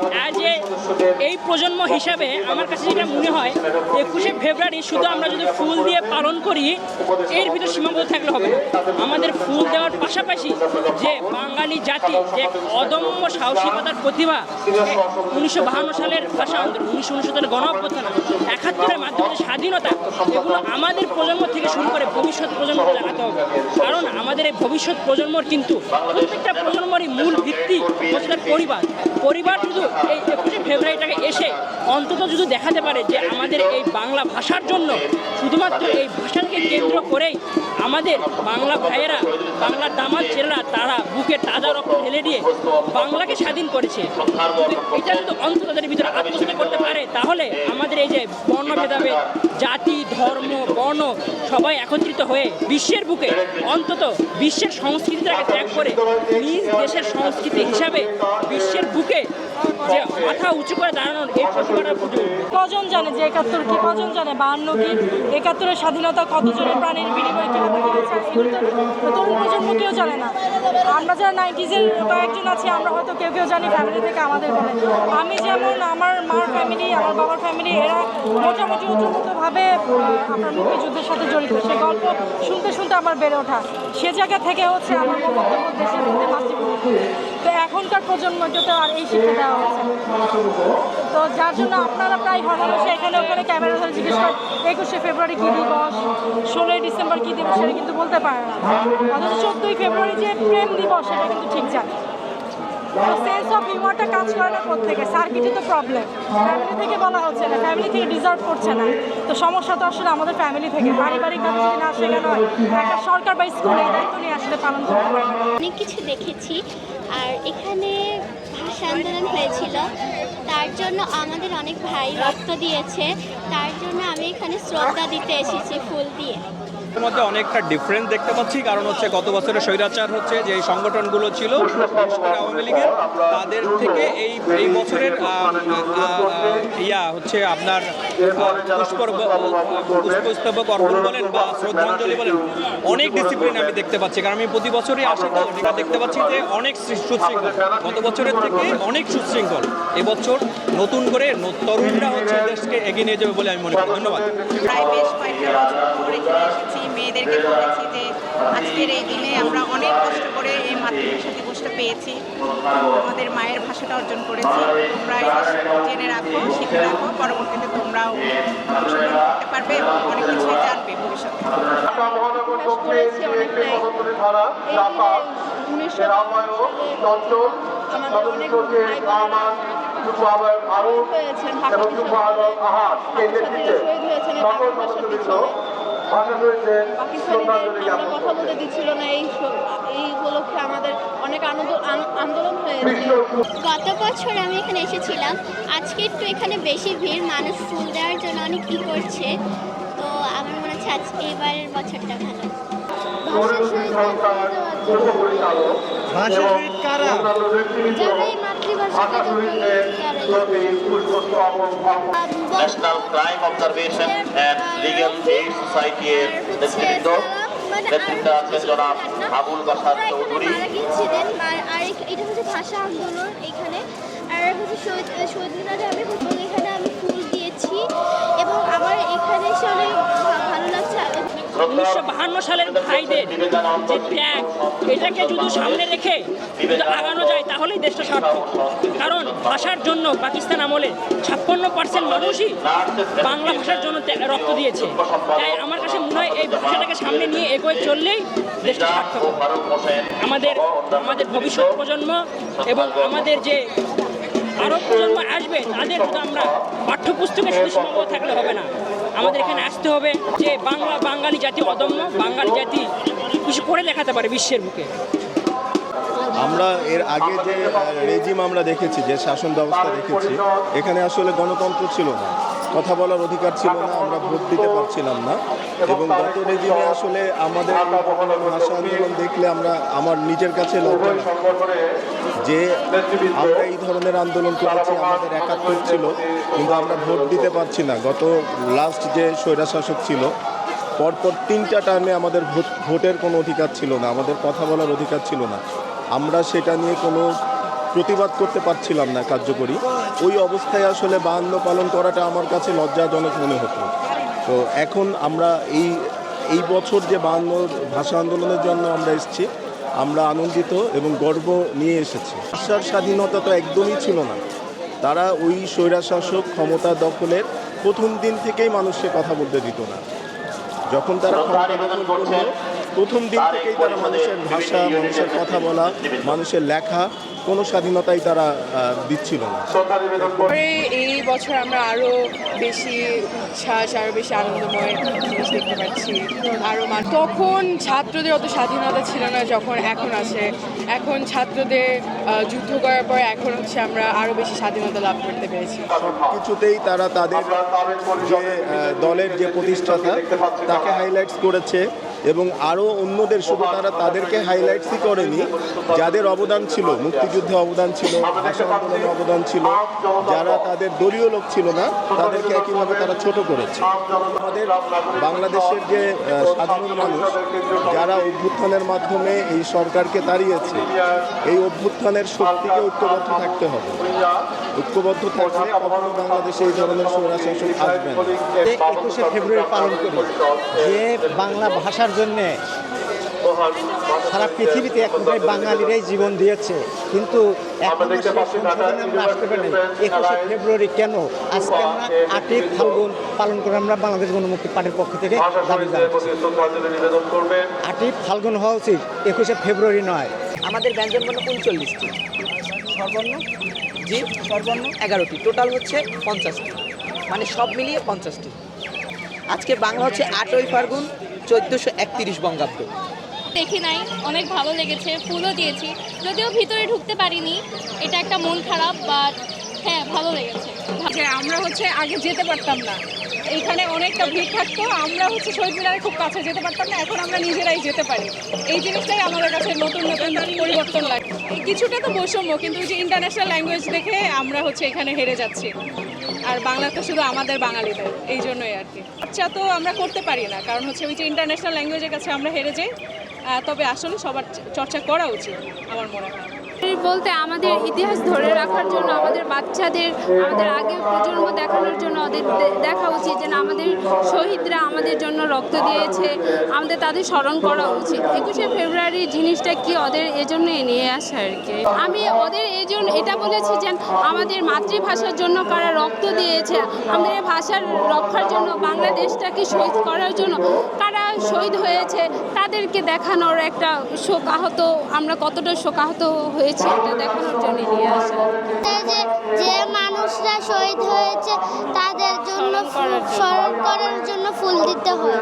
as এই প্রজন্ম হিসাবে আমার কাছে যেটা মনে হয়, একুশে ফেব্রুয়ারি শুধু আমরা যদি ফুল দিয়ে পালন করি, এর ভিতর সীমাবদ্ধ থাকলে হবে আমাদের ফুল দেওয়ার পাশাপাশি যে বাঙালি জাতি, যে অদম্য সাহসিকতার প্রতিভা, উনিশশো বাহান্ন সালের ভাষা আন্দোলন উনিশশো উনসত্তরের গণ অভ্যুত্থান একাত্তরের মাধ্যমে স্বাধীনতা, এগুলো আমাদের প্রজন্ম থেকে শুরু করে ভবিষ্যৎ প্রজন্মকে জানাতে হবে। কারণ আমাদের এই ভবিষ্যৎ প্রজন্মর কিন্তু প্রত্যেকটা প্রজন্মরই মূল ভিত্তি পরিবার। পরিবার শুধু এই একুশে ফেব্রুয়ারিটাকে এসে অন্তত যদি দেখাতে পারে যে আমাদের এই বাংলা ভাষার জন্য শুধুমাত্র এই ভাষাকে কেন্দ্র করেই আমাদের বাংলা ভাইয়েরা বাংলার দামাল ছেলেরা, তারা বুকে তাজা রক্ত ঢেলে দিয়ে বাংলাকে স্বাধীন করেছে। এটা যদি অন্তত তাদের ভিতরে আত্মস্থ করতে পারে, তাহলে আমাদের এই যে বর্ণ ভেদাভেদ, জাতি, ধর্ম, বর্ণ সবাই একত্রিত হয়ে বিশ্বের বুকে অন্তত বিশ্বের সংস্কৃতিটাকে ত্যাগ করে নিজ দেশের সংস্কৃতি হিসাবে বিশ্বের বুকে যে মাথা উঁচু করে দাঁড়ানোর এই প্রতিভাটা ফুটে কজন জানে যে একাত্তর কি? কজন জানে? বাহান্ন কি? একাত্তরের স্বাধীনতা কতজনের প্রাণের বিনিময়ে কীভাবে এগুলো তরুণ প্রজন্ম কেউ জানে না। আমরা যারা নাইনটিজের কয়েকজন আছি, আমরা হয়তো কেউ কেউ জানি ফ্যামিলি থেকে আমাদের বলে। আমি যেমন আমার মার ফ্যামিলি আমার বাবার ফ্যামিলি এরা মোটামুটি ওতপ্রোতভাবে আপনার মুক্তিযুদ্ধের সাথে জড়িত। সে গল্প শুনতে শুনতে আমার বেড়ে ওঠা। সে জায়গা থেকে হচ্ছে আমার দেশের তো এখনকার প্রজন্মকে তো আর এই শিক্ষা দেওয়া হচ্ছে তো যার জন্য আপনারা প্রায় হতাশে এখানে ওখানে ক্যামেরা ধরে জিজ্ঞেস করেন, একুশে ফেব্রুয়ারি কী দিবস, ষোলোই ডিসেম্বর কী দিবস, সেটা কিন্তু বলতে পারে না। অথচ চোদ্দোই ফেব্রুয়ারি যে প্রেম দিবস, সেটা কিন্তু ঠিক জানে সেন্স অফ হিউমারটা কাজ করে না প্রত্যেকে। সার্কিটে তো প্রবলেম ফ্যামিলি থেকে বলা হচ্ছে না। ফ্যামিলি থেকে ডিজার্ভ করছে না। তো সমস্যা তো আসলে আমাদের ফ্যামিলি থেকে। পারিবারিকভাবে যদি না শেখানো হয়, একটা সরকার বা স্কুল দায়িত্ব নিয়ে আসলে পালন করতে পারে অনেক কিছু দেখেছি। আর এখানে ভাষা আন্দোলন হয়েছিল। তার জন্য আমাদের অনেক ভাই রক্ত দিয়েছে। তার জন্য আমি এখানে শ্রদ্ধা দিতে এসেছি ফুল দিয়ে। মধ্যে অনেকটা ডিফারেন্স দেখতে পাচ্ছি। কারণ হচ্ছে গত বছরের স্বৈরাচার হচ্ছে যে সংগঠনগুলো ছিল আওয়ামী লীগের, তাদের থেকে এই এই বছরের ইয়া হচ্ছে আপনার পুষ্পস্তবক অর্পণ বলেন বা শ্রদ্ধাঞ্জলি বলেন অনেক ডিসিপ্লিন আমি দেখতে পাচ্ছি কারণ আমি প্রতি বছরই আসি তো এটা দেখতে পাচ্ছি যে অনেক সুশৃঙ্খল গত বছরের থেকে অনেক সুশৃঙ্খল এবছর নতুন করে তরুণরা হচ্ছে দেশকে এগিয়ে নিয়ে যাবে বলে আমি মনে করি। ধন্যবাদ। প্রায় বেশ কয়েকটা বছর ধরে এখানে এসেছি। মেয়েদেরকে বলেছি যে আজকের এই দিনে আমরা অনেক কষ্ট করে এই মাতৃভাষা দিবসটা পেয়েছি আমাদের মায়ের ভাষাটা অর্জন করেছি। এটা জেনে রাখো রাখো পরবর্তীতে তোমরাও অংশগ্রহণ করতে পারবে এবং অনেক কিছুই জানবে ভবিষ্যতে। উনিশশো আমাদের অনেক ভাই হয়েছেন ছাত্রছাত্রীরা শহীদ হয়েছেন পাকিস্তানিদের আমরা কথা বলতে দিচ্ছিল না এই এই উপলক্ষে আমাদের অনেক আনন্দ আন্দোলন হয়েছে। গত বছর আমি এখানে এসেছিলাম। আজকে একটু এখানে বেশি ভিড় মানুষ ফুল দেওয়ার জন্য অনেক কী করছে। তো আমার মনে হচ্ছে আজ এবারের বছরটা ভালো। যারা এই মাতৃভাষাকে national crime observation and legal aid society এর নেতৃত্ব নেতৃত্বে আছেন জনাব আবুল বাসার চৌধুরী। আর এটা হচ্ছে ভাষা আন্দোলন এখানে। আর হচ্ছে শহীদ শহীদ মিনারে আমি এবং এখানে আমি ফুল দিয়েছি এবং আমার এখানে এসে অনেক ভা- ভালো লাগছে উনিশশো বাহান্ন সালের ভাইদের যে ত্যাগ এটাকে যদি সামনে রেখে যদি আগানো যায়, তাহলেই দেশটা সার্থক। কারণ ভাষার জন্য পাকিস্তান আমলে ছাপ্পান্ন পার্সেন্ট মানুষই বাংলা ভাষার জন্য রক্ত দিয়েছে। তাই আমার কাছে মনে হয় এই ভাষাটাকে সামনে নিয়ে এগোয়ে চললেই দেশটা সার্থক আমাদের আমাদের ভবিষ্যৎ প্রজন্ম এবং আমাদের যে আরও প্রজন্ম আসবে, তাদের আমরা পাঠ্যপুস্তকে শুধু সীমাবদ্ধ থাকলে হবে না। আমাদের এখানে আসতে হবে যে বাংলা, বাঙালি জাতি অদম্য, বাঙালি জাতি কিছু করে দেখাতে পারে বিশ্বের বুকে। আমরা এর আগে যে রেজিম আমরা দেখেছি, যে শাসন ব্যবস্থা দেখেছি, এখানে আসলে গণতন্ত্র ছিল না। কথা বলার অধিকার ছিল না, আমরা ভোট দিতে পারছিলাম না। এবং গত রেজিমে আসলে আমাদের ভাষা আন্দোলন দেখলে আমরা আমার নিজের কাছে লজ্জা যে আমরা এই ধরনের আন্দোলন করেছি, আমাদের একাত্তর ছিল, কিন্তু আমরা ভোট দিতে পারছি না। গত লাস্ট যে স্বৈরাশাসক ছিল, পরপর তিনটা টার্মে আমাদের ভোট, ভোটের কোনো অধিকার ছিল না, আমাদের কথা বলার অধিকার ছিল না। আমরা সেটা নিয়ে কোনো প্রতিবাদ করতে পারছিলাম না কার্যকরী। ওই অবস্থায় আসলে বাহান্ন পালন করাটা আমার কাছে লজ্জাজনক মনে হতো। তো এখন আমরা এই এই বছর যে বাহান্ন ভাষা আন্দোলনের জন্য আমরা এসেছি আমরা আনন্দিত এবং গর্ব নিয়ে এসেছি। ভাষার স্বাধীনতা তো একদমই ছিল না। তারা ওই স্বৈরাশাসক ক্ষমতা দখলের প্রথম দিন থেকেই মানুষকে কথা বলতে দিত না। যখন তারা প্রথম দিন থেকেই তারা মানুষের ভাষা মানুষের কথা বলা মানুষের লেখা কোনো স্বাধীনতাই তারা দিচ্ছিল না। এই বছর আমরা আরও বেশি উচ্ছ্বাস আরও বেশি আনন্দময় জিনিস দেখতে পাচ্ছি। আরও মা তখন ছাত্রদের অত স্বাধীনতা ছিল না যখন এখন আছে। এখন ছাত্রদের যুদ্ধ করার পর এখন হচ্ছে আমরা আরও বেশি স্বাধীনতা লাভ করতে পেরেছি। কিছুতেই তারা তাদের যে দলের যে প্রতিষ্ঠাতা তাকে হাইলাইটস করেছে। এবং আরও অন্যদের শুধু তারা তাদেরকে হাইলাইটসই করেনি, যাদের অবদান ছিল, মুক্তিযুদ্ধে অবদান ছিল ভাষা আন্দোলনে অবদান ছিল, যারা তাদের দলীয় লোক ছিল না, তাদেরকে একইভাবে তারা ছোট করেছে। আমাদের বাংলাদেশের যে সাধারণ মানুষ, যারা অভ্যুত্থানের মাধ্যমে এই সরকারকে দাঁড়িয়েছে এই অভ্যুত্থানের শক্তিকে ঐক্যবদ্ধ থাকতে হবে। ঐক্যবদ্ধ থাকলে কখনো বাংলাদেশে এই ধরনের স্বৈরাশাসন আসবে না। একুশে ফেব্রুয়ারি পালন করি যে বাংলা ভাষার জন্যে সারা পৃথিবীতে প্রকার বাঙালিরাই জীবন দিয়েছে। কিন্তু এখনও আমরা আসতে পারি একুশে ফেব্রুয়ারি কেন? আজকে আমরা আটই ফাল্গুন পালন করে আমরা বাংলাদেশ গণমুক্তি পার্টির পক্ষ থেকে দাবি জানাচ্ছি। আটই ফাল্গুন হওয়া উচিত একুশে ফেব্রুয়ারি নয়। আমাদের ব্যঞ্জন বর্ণ উনচল্লিশটি। স্বরবর্ণ জি? স্বরবর্ণ এগারোটি। টোটাল হচ্ছে পঞ্চাশটি। মানে সব মিলিয়ে পঞ্চাশটি। আজকে বাংলা হচ্ছে আটই ফাল্গুন চোদ্দোশো একত্রিশ বঙ্গাব্দ। দেখি নাই অনেক ভালো লেগেছে ফুলও দিয়েছি। যদিও ভিতরে ঢুকতে পারিনি এটা একটা মন খারাপ বাট হ্যাঁ ভালো লেগেছে। যে আমরা হচ্ছে আগে যেতে পারতাম না। এইখানে অনেকটা ভিড় থাকতো আমরা হচ্ছে শহীদ মিনারে খুব কাছে যেতে পারতাম না এখন আমরা নিজেরাই যেতে পারি। এই জিনিসটাই আমাদের কাছে নতুন নতুন পরিবর্তন লাগে। কিছুটা তো বৈষম্য কিন্তু ওই যে ইন্টারন্যাশনাল ল্যাঙ্গুয়েজ দেখে আমরা হচ্ছে এখানে হেরে যাচ্ছি। আর বাংলা তো শুধু আমাদের বাঙালিদের এই জন্যই আর কি। আচ্ছা তো আমরা করতে পারি না, কারণ হচ্ছে ওই যে ইন্টারন্যাশনাল ল্যাঙ্গুয়েজের কাছে আমরা হেরে যাই। তবে আসলে সবার চর্চা করা উচিত, আমার মনে হয়। বলতে আমাদের ইতিহাস ধরে রাখার জন্য আমাদের বাচ্চাদের আমাদের আগে প্রজন্ম দেখানোর জন্য ওদের দেখা উচিত যে না, আমাদের শহীদরা আমাদের জন্য রক্ত দিয়েছে আমাদের তাদের স্মরণ করা উচিত। একুশে ফেব্রুয়ারি জিনিসটা কি ওদের এজন্যই নিয়ে আসে আর কি? আমি ওদের এই জন্য এটা বলেছি যে আমাদের মাতৃভাষার জন্য কারা রক্ত দিয়েছে আমাদের ভাষার রক্ষার জন্য বাংলাদেশটাকে শহীদ করার জন্য শহীদ হয়েছে তাদেরকে দেখানোর একটা শোকাহত আমরা কতটা শোকাহত হয়েছে এটা দেখানোর জন্য নিয়ে আসা যে যে মানুষরা শহীদ হয়েছে তাদের জন্য। স্মরণ করার জন্য ফুল দিতে হয়